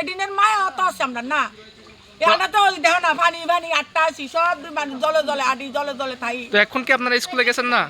এদিনের মায়া অত আছে আমরা না। তো দেখো না পানি পানি আটটা আছি সব মানে জলে জলে আডি জলে জলে থাই। তো এখন কি আপনারা স্কুলে গেছেন না?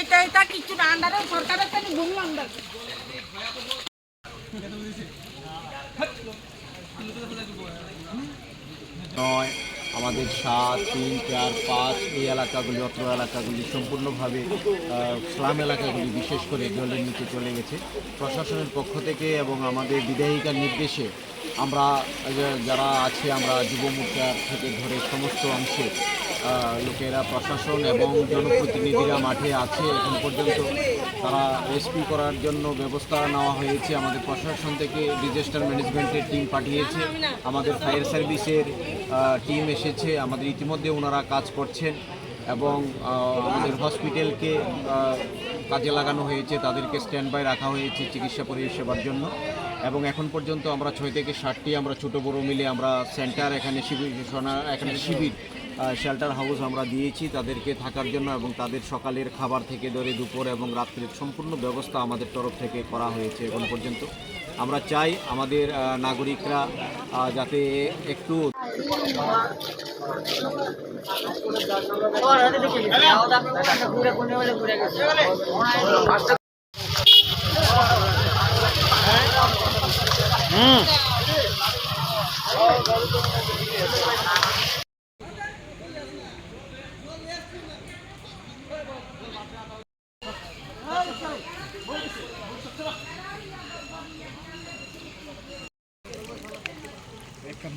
এটা এটা কিছু না আন্ডারে সরকারের তো ভূমি আন্ডার। নয়। আমাদের সাত, তিন, চার, পাঁচ এই এলাকাগুলি, অত্র এলাকাগুলি সম্পূর্ণভাবে স্লাম এলাকাগুলি বিশেষ করে জলের নিচে চলে গেছে। প্রশাসনের পক্ষ থেকে এবং আমাদের বিধায়িকার নির্দেশে আমরা যারা আছে, আমরা যুব মোর্চার থেকে ধরে সমস্ত অংশে লোকেরা, প্রশাসন এবং জনপ্রতিনিধিরা মাঠে আছে। এখন পর্যন্ত তারা রেস্কিউ করার জন্য ব্যবস্থা নেওয়া হয়েছে। আমাদের প্রশাসন থেকে ডিজাস্টার ম্যানেজমেন্টের টিম পাঠিয়েছে। আমাদের ফায়ার সার্ভিসের টিম এসেছে। আমাদের ইতিমধ্যে ওনারা কাজ করছেন এবং আমাদের হসপিটালকে কাজে লাগানো হয়েছে। তাদেরকে স্ট্যান্ড বাই রাখা হয়েছে চিকিৎসা পরিষেবার জন্য। এবং এখন পর্যন্ত আমরা ছয় থেকে ষাটটি আমরা ছোট বড় মিলে আমরা সেন্টার, এখানে শিবির এখানে শিবির শেল্টার হাউস আমরা দিয়েছি তাদেরকে থাকার জন্য এবং তাদের সকালের খাবার থেকে ধরে দুপুর এবং রাত্রের সম্পূর্ণ ব্যবস্থা আমাদের তরফ থেকে করা হয়েছে এখন পর্যন্ত। আমরা চাই আমাদের নাগরিকরা যাতে একটু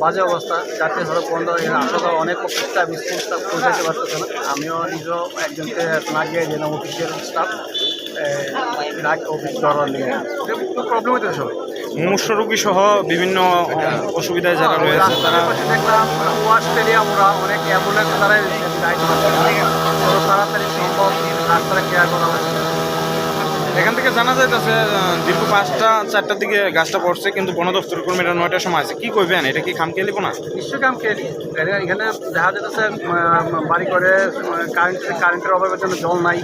বাজে অবস্থা জাতীয় সড়ক বন্ধ এখানে আসলে অনেক স্টাফ স্কুল স্টাফ পৌঁছাতে পারতেছে না। আমিও নিজেও একজনকে না গিয়ে গেলাম অফিসিয়াল স্টাফ অফিস ধরার নিয়ে প্রবলেম হতে সবাই মুমূর্ষ রোগী সহ বিভিন্ন অসুবিধায় যারা রয়েছে তারা অনেক অ্যাম্বুলেন্স দ্বারা তাড়াতাড়ি সম্ভব রাস্তাটা কেয়ার করা হয়েছে এখান থেকে জানা যাইতেছে দীর্ঘ পাঁচটা চারটার দিকে গাছটা পড়ছে কিন্তু বন দপ্তর কর্মীরা নয়টার সময় আছে কি করবেন এটা কি খাম খেলিব না নিশ্চয়ই খাম খেয়ে এখানে- দেখা যাচ্ছে বাড়ি করে কারেন্ট কারেন্টের অভাবের জন্য জল নাই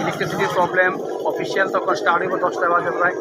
ইলেকট্রিসিটির প্রবলেম অফিসিয়াল তখন স্টার্ট হইব দশটা বাজে প্রায়।